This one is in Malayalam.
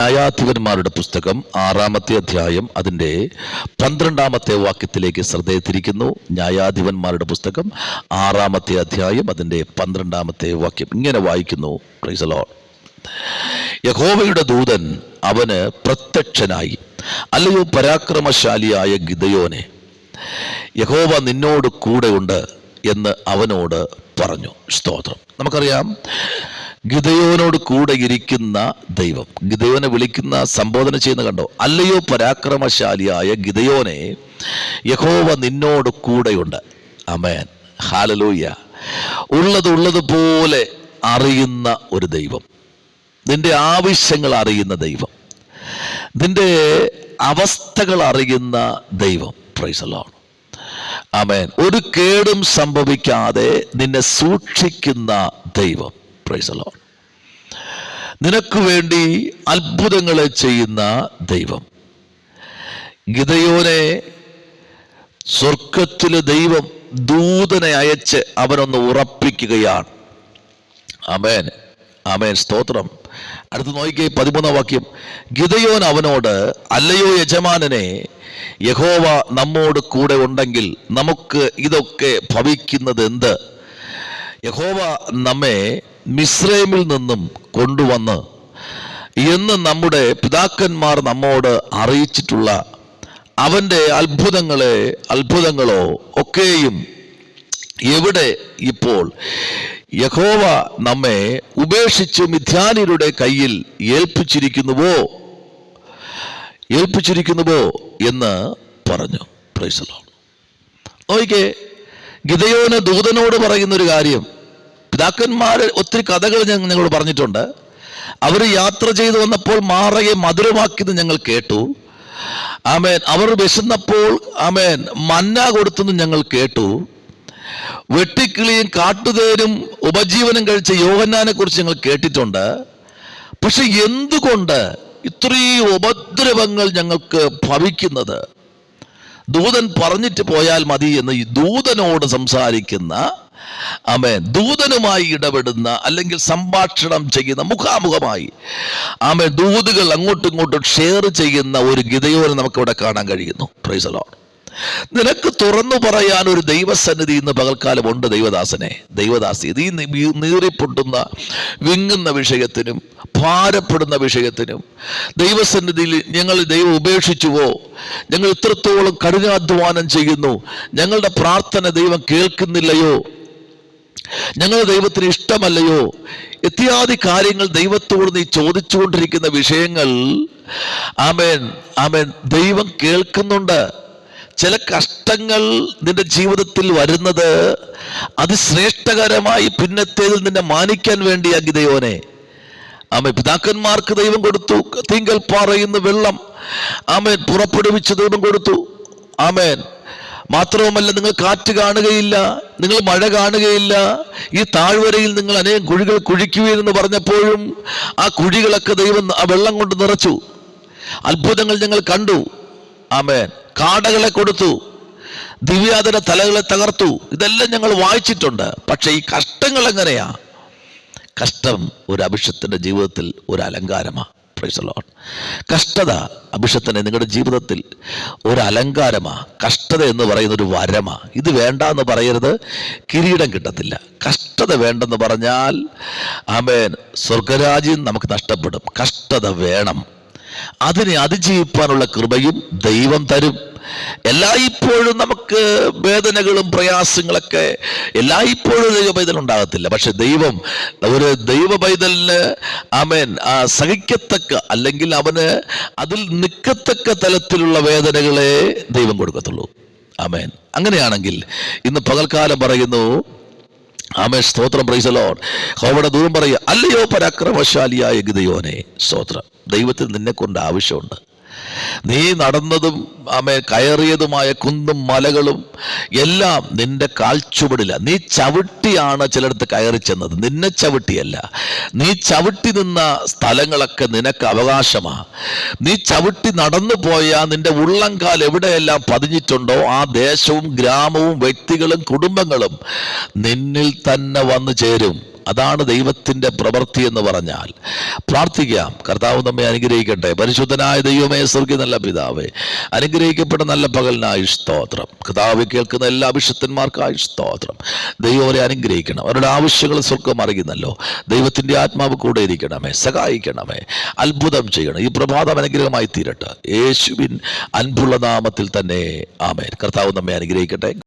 ന്യായാധിപന്മാരുടെ പുസ്തകം ആറാമത്തെ അധ്യായം അതിന്റെ പന്ത്രണ്ടാമത്തെ വാക്യത്തിലേക്ക് ശ്രദ്ധയെത്തിരിക്കുന്നു. ന്യായാധിപന്മാരുടെ പുസ്തകം ആറാമത്തെ അധ്യായം അതിന്റെ പന്ത്രണ്ടാമത്തെ വാക്യം. ഇങ്ങനെ വായിക്കുന്നു. പ്രൈസലോ യഹോവയുടെ ദൂതൻ അവന് പ്രത്യക്ഷനായി. അല്ലയോ പരാക്രമശാലിയായ ഗിതയോനെ യഹോവ നിന്നോട് കൂടെയുണ്ട് എന്ന് അവനോട് പറഞ്ഞു. സ്തോത്രം. നമുക്കറിയാം ഗിദയോനോട് കൂടെ ഇരിക്കുന്ന ദൈവം. ഗിതയോനെ വിളിക്കുന്ന സംബോധന ചെയ്യുന്ന കണ്ടോ? അല്ലയോ പരാക്രമശാലിയായ ഗിതയോനെ യഹോവ നിന്നോട് കൂടെയുണ്ട്. Amen hallelujah. ഉള്ളത് ഉള്ളതുപോലെ അറിയുന്ന ഒരു ദൈവം. നിന്റെ ആവശ്യങ്ങൾ അറിയുന്ന ദൈവം. നിന്റെ അവസ്ഥകൾ അറിയുന്ന ദൈവം. പ്രൈസലാണ് ആമേൻ. ഒരു കേടും സംഭവിക്കാതെ നിന്നെ സൂക്ഷിക്കുന്ന ദൈവം. പ്രൈസലോൺ നിനക്ക് വേണ്ടി അത്ഭുതങ്ങളെ ചെയ്യുന്ന ദൈവം. ഗിതയോനെ സ്വർഗത്തിലെ ദൈവം ദൂതനെ അയച്ച് അവനൊന്ന് ഉറപ്പിക്കുകയാണ്. അമേൻ അമേൻ സ്തോത്രം. അടുത്ത് നോക്കിയേ പതിമൂന്നാം വാക്യം. ഗിതയോൻ അവനോട് അല്ലയോ യജമാനനെ യഹോവ നമ്മോട് കൂടെ ഉണ്ടെങ്കിൽ നമുക്ക് ഇതൊക്കെ ഭവിക്കുന്നത് എന്ത്? യഹോവ നമ്മെ മിശ്രൈമിൽ നിന്നും കൊണ്ടുവന്ന് എന്ന് നമ്മുടെ പിതാക്കന്മാർ നമ്മോട് അറിയിച്ചിട്ടുള്ള അവന്റെ അത്ഭുതങ്ങളെ അത്ഭുതങ്ങളോ ഒക്കെയും എവിടെ ഇപ്പോൾ? യഹോവ നമ്മെ ഉപേക്ഷിച്ച് മിഥ്യാനിയുടെ കയ്യിൽ ഏൽപ്പിച്ചിരിക്കുന്നുവോ? ഏൽപ്പിച്ചിരിക്കുന്നുവോ എന്ന് പറഞ്ഞു. പ്രൈസലോ നോക്കിക്കേ ഗിതയോന് ദൂതനോട് പറയുന്നൊരു കാര്യം. പിതാക്കന്മാർ ഒത്തിരി കഥകൾ ഞാൻ നിങ്ങളോട് പറഞ്ഞിട്ടുണ്ട്. അവർ യാത്ര ചെയ്തു വന്നപ്പോൾ മാറയെ മധുരമാക്കിയത് ഞങ്ങൾ കേട്ടു. ആമേൻ. അവർ വിശന്നപ്പോൾ ആമേൻ മന്ന കൊടുത്തെന്ന് ഞങ്ങൾ കേട്ടു. വെട്ടിക്കിളിയും കാട്ടുതേരും ഉപജീവനം കഴിച്ച യോഹന്നാനെ കുറിച്ച് ഞങ്ങൾ കേട്ടിട്ടുണ്ട്. പക്ഷെ എന്തുകൊണ്ട് ഇത്രയും ഉപദ്രവങ്ങൾ ഞങ്ങൾക്ക് ഭവിക്കുന്നത്? ദൂതൻ പറഞ്ഞിട്ട് പോയാൽ മതി എന്ന് ഈ ദൂതനോട് സംസാരിക്കുന്ന ആമേൻ. ദൂതനുമായി ഇടപെടുന്ന അല്ലെങ്കിൽ സംഭാഷണം ചെയ്യുന്ന മുഖാമുഖമായി. ആമേൻ. ദൂതുകൾ അങ്ങോട്ടും ഇങ്ങോട്ടും ഷെയർ ചെയ്യുന്ന ഒരു ഗിതയോനെ നമുക്കിവിടെ കാണാൻ കഴിയുന്നു. പ്രൈസലോ നിനക്ക് തുറന്നു പറയാൻ ഒരു ദൈവസന്നിധി ഇന്ന് പകൽക്കാലം ഉണ്ട് ദൈവദാസനെ. ദൈവദാസി ഇത് ഈ നീറിപ്പൊട്ടുന്ന വിങ്ങുന്ന വിഷയത്തിനും ഭാരപ്പെടുന്ന വിഷയത്തിനും ദൈവസന്നിധിയിൽ ഞങ്ങൾ ദൈവം ഉപേക്ഷിച്ചുവോ? ഞങ്ങൾ ഇത്രത്തോളം കഠിനാധ്വാനം ചെയ്യുന്നു. ഞങ്ങളുടെ പ്രാർത്ഥന ദൈവം കേൾക്കുന്നില്ലയോ? ഞങ്ങൾ ദൈവത്തിന് ഇഷ്ടമല്ലയോ? ഇത്യാദി കാര്യങ്ങൾ ദൈവത്തോട് നീ ചോദിച്ചുകൊണ്ടിരിക്കുന്ന വിഷയങ്ങൾ. ആമേൻ ആമേൻ. ദൈവം കേൾക്കുന്നുണ്ട്. ചില കഷ്ടങ്ങൾ നിന്റെ ജീവിതത്തിൽ വരുന്നത് അതിശ്രേഷ്ഠകരമായി പിന്നത്തേതിൽ നിന്നെ മാനിക്കാൻ വേണ്ടിയാക്കി ദൈവനെ ആമേൻ. പിതാക്കന്മാർക്ക് ദൈവം കൊടുത്തു. തിങ്കൽ പാറയുന്ന വെള്ളം. ആമേൻ. പുറപ്പെടുവിച്ച് ദൈവം കൊടുത്തു. ആമേൻ. മാത്രവുമല്ല നിങ്ങൾ കാറ്റ് കാണുകയില്ല നിങ്ങൾ മഴ കാണുകയില്ല. ഈ താഴ്വരയിൽ നിങ്ങൾ അനേകം കുഴികൾ കുഴിക്കുകയെന്ന് പറഞ്ഞപ്പോഴും ആ കുഴികളൊക്കെ ദൈവം ആ വെള്ളം കൊണ്ട് നിറച്ചു. അത്ഭുതങ്ങൾ ഞങ്ങൾ കണ്ടു. ആമേൻ. കാടകളെ കൊടുത്തു. ദിവ്യാതര തലകളെ തകർത്തു. ഇതെല്ലാം ഞങ്ങൾ വായിച്ചിട്ടുണ്ട്. പക്ഷേ ഈ കഷ്ടങ്ങൾ എങ്ങനെയാ? കഷ്ടം ഒരു അഭിഷത്തിന്റെ ജീവിതത്തിൽ ഒരു അലങ്കാരമാണ് പ്രൈസലോൺ കഷ്ടത അഭിഷത്തിന് നിങ്ങളുടെ ജീവിതത്തിൽ ഒരു അലങ്കാരമാ. കഷ്ടത എന്ന് പറയുന്ന ഒരു വരമാ. ഇത് വേണ്ട എന്ന് പറയരുത്. കിരീടം കിട്ടത്തില്ല. കഷ്ടത വേണ്ടെന്ന് പറഞ്ഞാൽ ആമേൻ സ്വർഗരാജ്യം നമുക്ക് നഷ്ടപ്പെടും. കഷ്ടത വേണം. അതിനെ അതിജീവിപ്പാനുള്ള കൃപയും ദൈവം തരും. എല്ലായ്പ്പോഴും നമുക്ക് വേദനകളും പ്രയാസങ്ങളൊക്കെ എല്ലായ്പ്പോഴും ദൈവ പൈതൽ ഉണ്ടാകത്തില്ല. പക്ഷെ ദൈവം ഒരു ദൈവ പൈതലിന് ആമേൻ ആ സഹിക്കത്തക്ക അല്ലെങ്കിൽ അവന് അതിൽ നിൽക്കത്തക്ക തലത്തിലുള്ള വേദനകളെ ദൈവം കൊടുക്കത്തുള്ളൂ. ആമേൻ. അങ്ങനെയാണെങ്കിൽ ഇന്ന് പകൽക്കാലം പറയുന്നു ആമേ സ്തോത്രം പ്രൈസലോൺ ഹോമയുടെ ദൂരം പറയുക അല്ലയോ പരാക്രമശാലിയായ ഗിതയോനെ സ്തോത്രം. ദൈവത്തിന് നിന്നെക്കൊണ്ട് ആവശ്യമുണ്ട്. നീ നടന്നതും ആമേ കയറിയതുമായ കുന്നും മലകളും എല്ലാം നിന്റെ കാൽച്ചുവടില്ല നീ ചവിട്ടിയാണ് ചിലടത്ത് കയറി ചെന്നത്. നിന്നെ ചവിട്ടിയല്ല. നീ ചവിട്ടി നിന്ന സ്ഥലങ്ങളൊക്കെ നിനക്ക് അവകാശമാണ് നീ ചവിട്ടി നടന്നു പോയ നിന്റെ ഉള്ളംകാൽ എവിടെയെല്ലാം പതിഞ്ഞിട്ടുണ്ടോ ആ ദേശവും ഗ്രാമവും വ്യക്തികളും കുടുംബങ്ങളും നിന്നിൽ തന്നെ വന്നു ചേരും. അതാണ് ദൈവത്തിന്റെ പ്രവൃത്തി എന്ന് പറഞ്ഞാൽ. പ്രാർത്ഥിക്കാം. കർത്താവ് നമ്മെ അനുഗ്രഹിക്കട്ടെ. പരിശുദ്ധനായ ദൈവമേ സ്വർഗീയ നല്ല പിതാവേ അനുഗ്രഹിക്കപ്പെട്ട നല്ല പകലിനായി സ്തോത്രം. കർത്താവ് കേൾക്കുന്ന എല്ലാ അഭിഷത്തന്മാർക്കായി സ്തോത്രം. ദൈവം അവരെ അനുഗ്രഹിക്കണം. അവരുടെ ആവശ്യങ്ങൾ സ്വർഗം അറിയുന്നല്ലോ. ദൈവത്തിന്റെ ആത്മാവ് കൂടെ ഇരിക്കണമേ സഹായിക്കണമേ അത്ഭുതം ചെയ്യണം. ഈ പ്രഭാതം അനുഗ്രഹമായി തീരട്ടെ. യേശുവിൻ അൻപുള്ള നാമത്തിൽ തന്നെ ആമേൻ. കർത്താവ് നമ്മെ അനുഗ്രഹിക്കട്ടെ.